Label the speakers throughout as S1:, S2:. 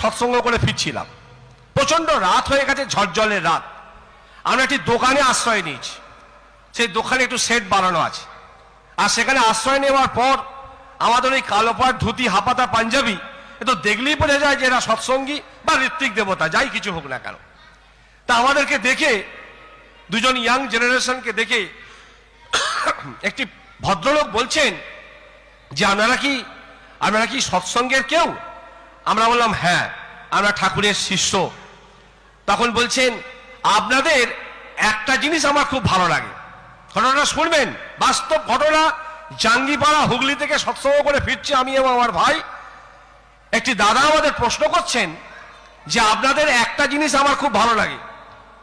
S1: সৎসঙ্গ করে ফিরছিলাম। প্রচণ্ড রাত হয়ে গেছে ঝড়জলের রাত। আমরা একটি দোকানে আশ্রয় নিয়েছি। সেই দোকানে একটু সেট বানানো আছে। আর সেখানে আশ্রয় নেওয়ার পর আমাদের ওই কালো পাড় ধুতি, হাপাতা, পাঞ্জাবি এ তো দেখলেই বোঝা যায় যে এরা সৎসঙ্গী বা ঋত্বিক দেবতা, যাই কিছু হোক না কেন। তা আমাদেরকে দেখে, দুজন ইয়াং জেনারেশনকে দেখে একটি ভদ্রলোক বলছেন যে, আপনারা কি আপনারা কি সৎসঙ্গের কেউ? আমরা বললাম হ্যাঁ আমরা ঠাকুরের শিষ্য। তখন বলছেন, আপনাদের একটা জিনিস আমার খুব ভালো লাগে। ঘটনাটা শুনবেন? বাস্তব ঘটনা, জাঙ্গিপাড়া হুগলি থেকে সৎসঙ্গ করে ফিরছি আমি এবং আমার ভাই। একটি দাদা আমাদের প্রশ্ন করছেন যে, আপনাদের একটা জিনিস আমার খুব ভালো লাগে।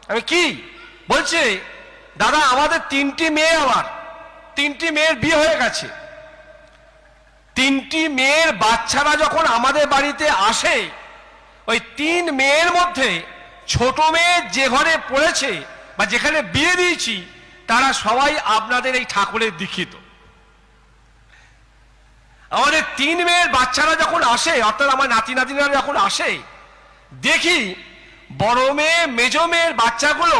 S1: আমি, কি? বলছে, দাদা, আমাদের তিনটি মেয়ে আমার তিনটি মেয়ের বিয়ে হয়ে গেছে। তিনটি মেয়ের বাচ্চারা যখন আমাদের বাড়িতে আসে, ওই তিন মেয়ের মধ্যে ছোট মেয়ে যে ঘরে পড়েছে বা যেখানে বিয়ে দিয়েছি, তারা সবাই আপনাদের এই ঠাকুরের দীক্ষিত। আমাদের তিন মেয়ের বাচ্চারা যখন আসে, অর্থাৎ আমার নাতি নাতিনারা যখন আসে, দেখি বড় মেয়ে, মেজ মেয়ের বাচ্চাগুলো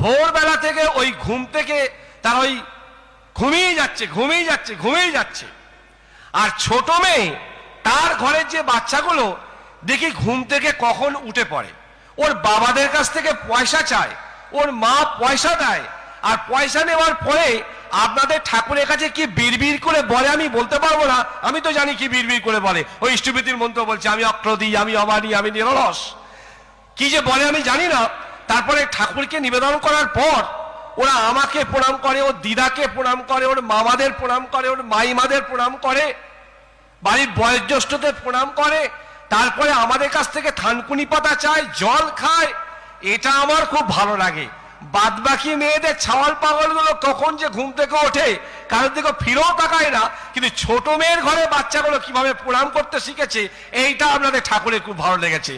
S1: ভোরবেলা থেকে ওই ঘুম থেকে তারা ওই ঘুমিয়ে যাচ্ছে ঘুমিয়ে যাচ্ছে ঘুমিয়ে যাচ্ছে। আর ছোট মেয়ে, তার ঘরের যে বাচ্চাগুলো, দেখি ঘুম থেকে কখন উঠে পড়ে। ওর বাবাদের কাছ থেকে পয়সা চায়, ওর মা পয়সা দেয়, আর পয়সা নেওয়ার পরে আপনাদের ঠাকুরের কাছে কি বিড়বিড় করে বলে আমি বলতে পারব না? আমি তো জানি কি বিড়বিড় করে বলে। ওই ইষ্টভীতির মন্ত্র বলছে, আমি অক্রদি আমি অমানি আমি নিরলস। কি যে বলে আমি জানি না। তারপরে ঠাকুরকে নিবেদন করার পর ওরা আমাকে প্রণাম করে, ওর দিদাকে প্রণাম করে, ওর মামাদের প্রণাম করে, ওর মাইমাদের প্রণাম করে, বাড়ির বয়োজ্যেষ্ঠদের প্রণাম করে, তারপরে আমাদের কাছ থেকে থানকুনি পাতা চায়, জল খায়। এটা আমার খুব ভালো লাগে। বাদ বাকি মেয়েদের ছাওয়াল পাগলগুলো কখন যে ঘুম থেকে ওঠে, কারোর দিকে ফিরেও তাকায় না, কিন্তু ছোট মেয়ের ঘরে বাচ্চাগুলো কীভাবে প্রণাম করতে শিখেছে, এইটা আপনাদের ঠাকুরের খুব ভালো লেগেছে।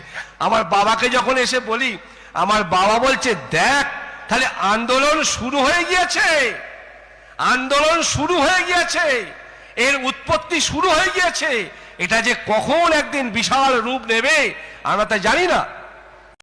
S1: আমার বাবাকে যখন এসে বলি, আমার বাবা বলছে, দেখ তাহলে আন্দোলন শুরু হয়ে গিয়েছে। আন্দোলন শুরু হয়ে গিয়েছে। এর উৎপত্তি শুরু হয়ে গিয়েছে। এটা যে কখন একদিন বিশাল রূপ নেবে, আমরা তা জানি না।